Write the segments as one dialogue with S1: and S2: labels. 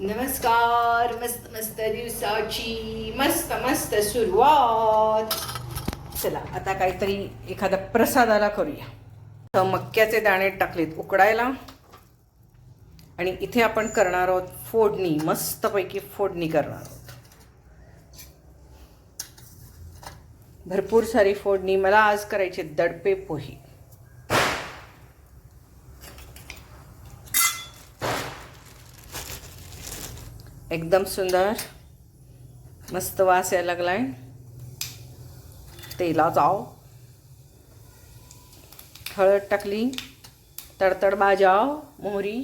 S1: नमस्कार मस्त मस्त दिवसाची मस्त मस्त सुरुवात. चला आता काहीतरी एखादा प्रसादाला करूया. तर मक्याचे दाणे टाकलेत उकडायला. आणि इथे आपण करणार आहोत फोडणी मस्तपैकी फोडणी करणार आहोत. भरपूर सारी फोडणी मला आज करायची दडपे पोहे. एकदम सुंदर. मस्त वास यायला लागलाय. तेला जाव. हळद टाकली. तडतड बाजाव मोहरी.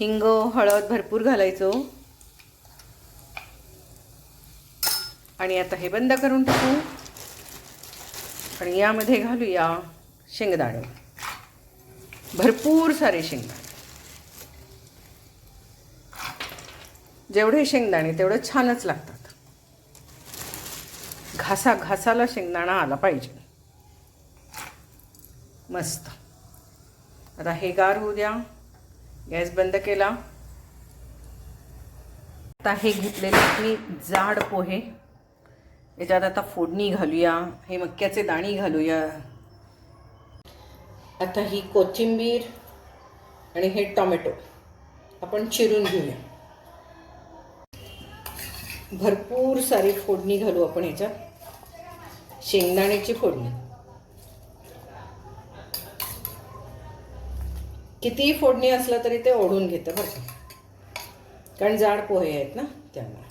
S1: हिंग हळद भरपूर घालायचो. आणि आता हे बंद करून टाकू. आणि यामध्ये घालूया शेंगदाणे. भरपूर सारे शेंगदाणे. जेवढे शेंगदाणे तेवढे छानच लागतात. घासा घासाला शेंगदाणा आला पाहिजे. मस्त. आता हे गार होऊ द्या. गॅस बंद केला. आता हे घेतलेले मी जाड पोहे. याच्यात आता फोडणी घालूया. हे मक्याचे दाणी घालूया. आता ही कोथिंबीर आणि हे टोमॅटो. आपण चिरून घेऊया. भरपूर सारी फोडणी घालू आपण ह्याच्यात शेंगदाण्याची फोडणी. कितीही फोडणी असलं तरी ते ओढून घेतं बरं का. कारण जाड पोहे आहेत ना त्यामुळे.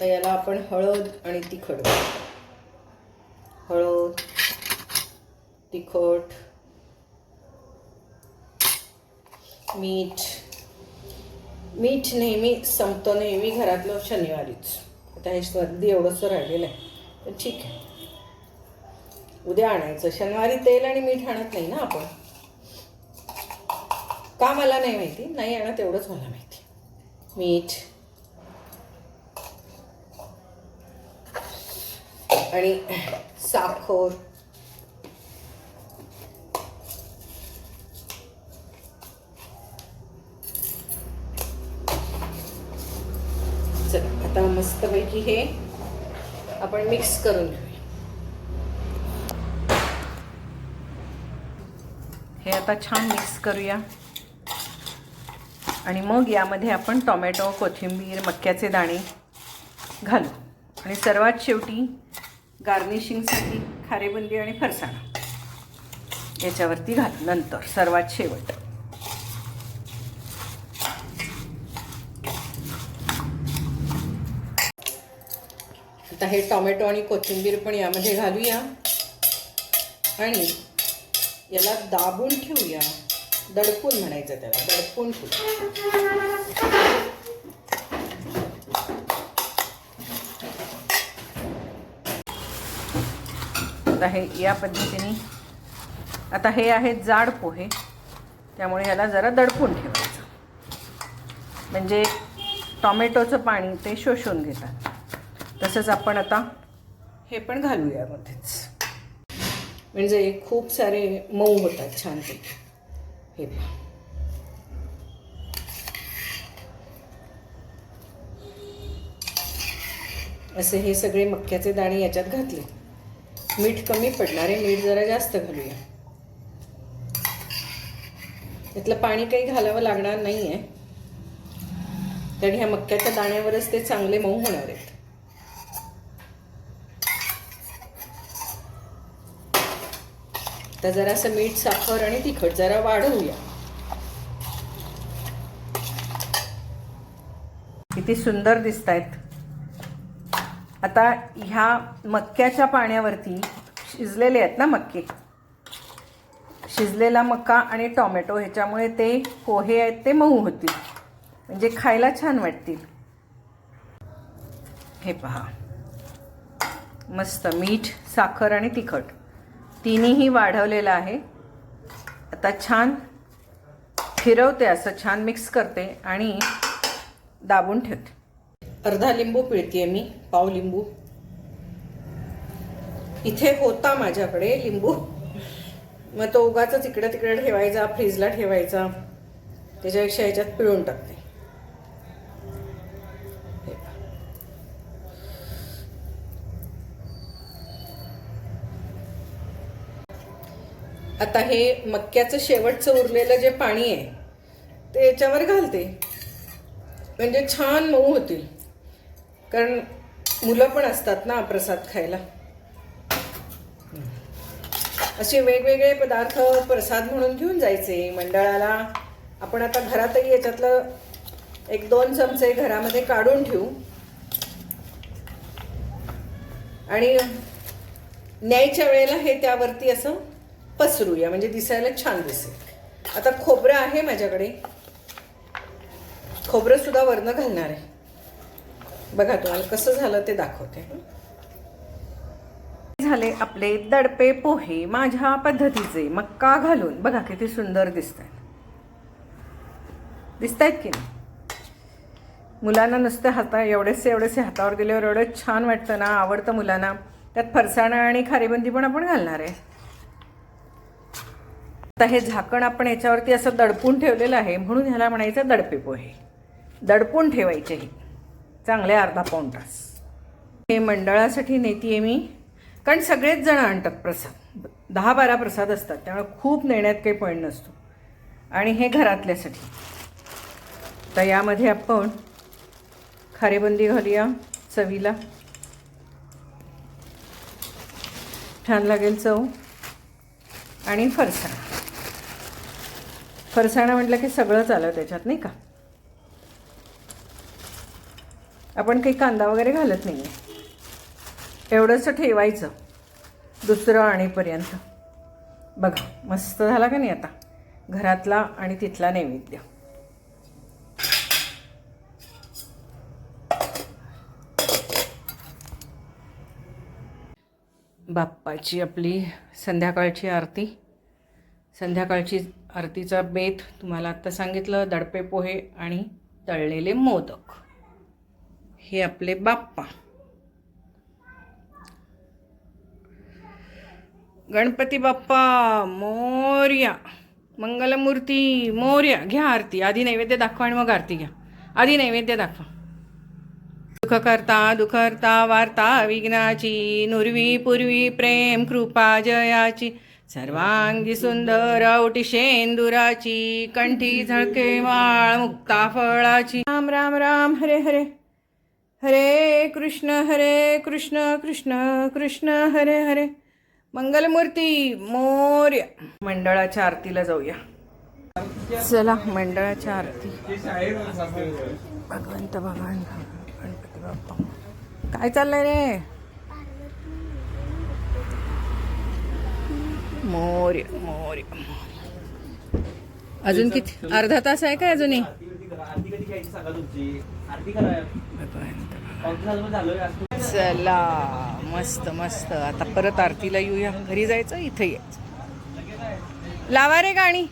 S1: तर याला आपण हळद आणि तिखट हळद तिखट मीठ मीठ नेहमी संपतो नेहमी घरातलं शनिवारीच. आता हे सर्दी एवढंसं राहिलेलं आहे. तर ठीक आहे. उद्या आणायचं. शनिवारी तेल आणि मीठ आणत नाही ना आपण? का मला नाही माहिती? नाही आणत एवढंच मला माहिती. मीठ. आणि साखर चला आता की हे आपण मिक्स करून घेऊया. हे आता छान मिक्स करूया. आणि मग यामध्ये आपण टोमॅटो कोथिंबीर मक्याचे दाणे घालू. आणि सर्वात शेवटी गार्निशिंगसाठी खारेबंदी आणि फरसाणा याच्यावरती घालू नंतर सर्वात शेवट. आता हे टोमॅटो आणि कोथिंबीर पण यामध्ये घालूया. आणि याला दाबून ठेवूया. दडपून म्हणायचं त्याला दडपून ठेवू आता हे या पद्धतीने आता हे आहेत जाड पोहे. त्यामुळे याला जरा दडपून ठेवायचं. म्हणजे टॉमॅटोचं पाणी ते शोषून घेतात. तसंच आपण आता हे पण घालूया मध्येच. म्हणजे खूप सारे मऊ होतात छानपैकी हे असे हे सगळे मक्याचे दाणे याच्यात घातले. मीठ कमी पडणार आहे मीठ जरा जास्त घालूया. त्यातलं पाणी काही घालावं लागणार नाही आहे कारण ह्या मक्याच्या दाण्यावरच ते चांगले मऊ होणार आहेत. तर जरासं मीठ साखर आणि तिखट जरा वाढवूया. किती सुंदर दिसत आहेत आता ह्या मक्याच्या पाण्यावरती शिजलेले आहेत ना मक्के? शिजलेला मका आणि टॉमॅटो ह्याच्यामुळे ते पोहे आहेत ते मऊ होतील. म्हणजे खायला छान वाटतील. हे पहा. मस्त मीठ साखर आणि तिखट. तिन्हीही वाढवलेलं आहे. आता छान फिरवते असं छान मिक्स करते आणि दाबून ठेवते. अर्धा लिंबू पिळते मी पाव लिंबू. इथे होता माझ्याकडे लिंबू. मग तो उगाच इकडे तिकडे ठेवायचा फ्रीजला ठेवायचा. त्याच्यापेक्षा ह्याच्यात पिळून टाकते. आता हे मक्याचं शेवटचं उरलेलं जे पाणी आहे ते याच्यावर घालते. म्हणजे छान मऊ होतील. कारण मुलं पण असतात ना प्रसाद खायला. असे वेगवेगळे पदार्थ प्रसाद म्हणून घेऊन जायचे मंडळाला. आपण आता घरातही याच्यातलं एक दोन चमचे घरामध्ये काढून ठेवू. आणि न्यायच्या वेळेला हे त्यावरती असं पसरूया म्हणजे दिसायला छान दिसेल. आता खोबरं आहे माझ्याकडे. खोबरं सुद्धा वरनं घालणार आहे. बघा तुम्हाला कसं झालं ते दाखवते. झाले आपले दडपे पोहे माझ्या पद्धतीचे मक्का घालून. बघा किती सुंदर दिसत आहेत दिसत आहेत की नाही? मुलांना नुसते हाता एवढेसे एवढेसे हातावर दिल्यावर एवढं छान वाटतं ना आवडतं मुलांना. त्यात फरसाणं आणि खारीबंदी पण आपण घालणार आहे. आता हे झाकण आपण याच्यावरती असं दडपून ठेवलेलं आहे म्हणून ह्याला म्हणायचं दडपे पोहे. दडपून ठेवायचे हे. चांगले अर्धा पाऊण तास. हे मंडळासाठी नेतीये मी. कारण सगळेच जण आणतात प्रसाद. दहा बारा प्रसाद असतात त्यामुळे खूप नेण्यात काही पॉईंट नसतो. आणि हे घरातल्यासाठी. तर यामध्ये आपण खारेबंदी घालूया चवीला. छान लागेल चव. आणि फरसाण. फरसाणा म्हटलं की सगळंच आलं त्याच्यात नाही का? आपण काही कांदा वगैरे घालत नाही आहे एवढंसं ठेवायचं दुसरं आणीपर्यंत. बघा मस्त झाला का नाही आता? घरातला आणि तिथला नैवेद्य. बाप्पाची आपली संध्याकाळची आरती. संध्याकाळची आरतीचा बेत तुम्हाला आत्ता सांगितलं दडपे पोहे आणि तळलेले मोदक. हे आपले बाप्पा. गणपती बाप्पा मोर्या. मंगलमूर्ती मोर्या. घ्या आरती. आधी नैवेद्य दाखवा आणि मग आरती घ्या. आधी नैवेद्य दाखवा. दुःख करता वार्ता विघ्नाची नुरवी पूर्वी प्रेम कृपा जयाची. सर्वांगी सुंदर औटी शेंदुराची कंठी झळके माळ मुक्ता फळाची. राम राम राम हरे हरे. हरे कृष्ण हरे कृष्ण कृष्ण कृष्ण हरे हरे. मंगलमूर्ती मोर्य. मंडळाच्या आरतीला जाऊया. चला मंडळाच्या आरती. भगवंत भगवान गणपती बाप्पा. काय चाललंय रे? मोर्य मोर्य अजून किती? अर्धा तास आहे काय अजूनही? चला मस्त मस्त. आता परत आरतीला येऊया. घरी जायचं? इथं यायचं. लावा रे गाणी.